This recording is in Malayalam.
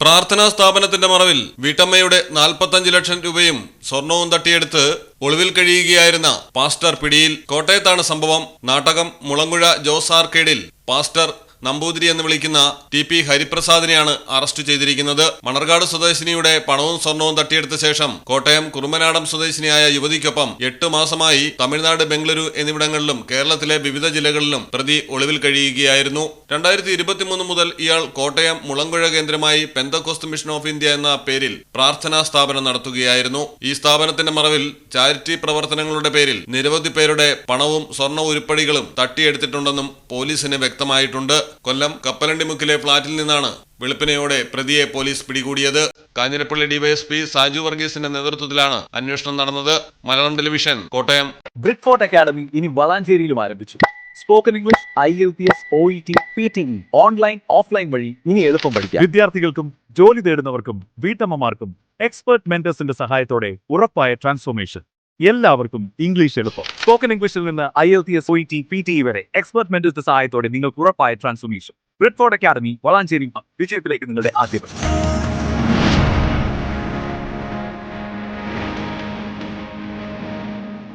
പ്രാർത്ഥനാ സ്ഥാപനത്തിന്റെ മറവിൽ വീട്ടമ്മയുടെ നാൽപ്പത്തഞ്ച് ലക്ഷം രൂപയും സ്വർണവും തട്ടിയെടുത്ത് ഒളിവിൽ കഴിയുകയായിരുന്ന പാസ്റ്റർ പിടിയിൽ കോട്ടയത്താണ് സംഭവം. നാടകം മുളങ്കുഴ ജോസ് ആർക്കേഡിൽ പാസ്റ്റർ നമ്പൂതിരി എന്ന് വിളിക്കുന്ന ടി പി ഹരിപ്രസാദിനെയാണ് അറസ്റ്റ് ചെയ്തിരിക്കുന്നത്. മണർകാട് സ്വദേശിനിയുടെ പണവും സ്വർണവും തട്ടിയെടുത്ത ശേഷം കോട്ടയം കുറുമനാടം സ്വദേശിനിയായ യുവതിക്കൊപ്പം എട്ട് മാസമായി തമിഴ്നാട് ബംഗളൂരു എന്നിവിടങ്ങളിലും കേരളത്തിലെ വിവിധ ജില്ലകളിലും പ്രതി ഒളിവിൽ കഴിയുകയായിരുന്നു. രണ്ടായിരത്തി ഇരുപത്തിമൂന്ന് മുതൽ ഇയാൾ കോട്ടയം മുളങ്കുഴ കേന്ദ്രമായി പെന്തക്കോസ്ത് മിഷൻ ഓഫ് ഇന്ത്യ എന്ന പേരിൽ പ്രാർത്ഥനാ സ്ഥാപനം നടത്തുകയായിരുന്നു. ഈ സ്ഥാപനത്തിന്റെ മറവിൽ ചാരിറ്റി പ്രവർത്തനങ്ങളുടെ പേരിൽ നിരവധി പേരുടെ പണവും സ്വർണ ഉരുപ്പടികളും തട്ടിയെടുത്തിട്ടുണ്ടെന്നും പോലീസിന് വ്യക്തമായിട്ടുണ്ട്. കൊല്ലം കപ്പലണ്ടിമുക്കിലെ ഫ്ളാറ്റിൽ നിന്നാണ് വെളുപ്പിനെയോടെ പ്രതിയെ പോലീസ് പിടികൂടിയത്. കാഞ്ഞിരപ്പള്ളി ഡിവൈഎസ്പി സാജു വർഗീസിന്റെ നേതൃത്വത്തിലാണ് അന്വേഷണം നടന്നത്. Malayalam television Kottayam. Bridfort academy ഇനി വളാഞ്ചേരിയിലും ആരംഭിച്ചു. Spoken English I L P S O E T P T online offline വഴി ഇനി എളുപ്പം പഠിക്കാം. വിദ്യാർത്ഥികൾക്കും ജോലി തേടുന്നവർക്കും വീട്ടമ്മമാർക്കും എക്സ്പെർട്ട് മെന്റേഴ്സിന്റെ സഹായത്തോടെ ഉറപ്പായ ട്രാൻസ്ഫോർമേഷൻ. എല്ലാവർക്കും ഇംഗ്ലീഷ് എളുപ്പം. സ്പോക്കൺ ഇംഗ്ലീഷിൽ നിന്ന് I L T S O T P T വരെ എക്സ്പെർട്ട് മെന്റേഴ്സിന്റെ സഹായത്തോടെ നിങ്ങൾക്ക് ഉറപ്പായ ട്രാൻസ്ഫോർമേഷൻ ഫോർട്ട് അക്കാദമി വളാഞ്ചേരി വിജയത്തിലേക്ക് നിങ്ങളുടെ ആദ്യം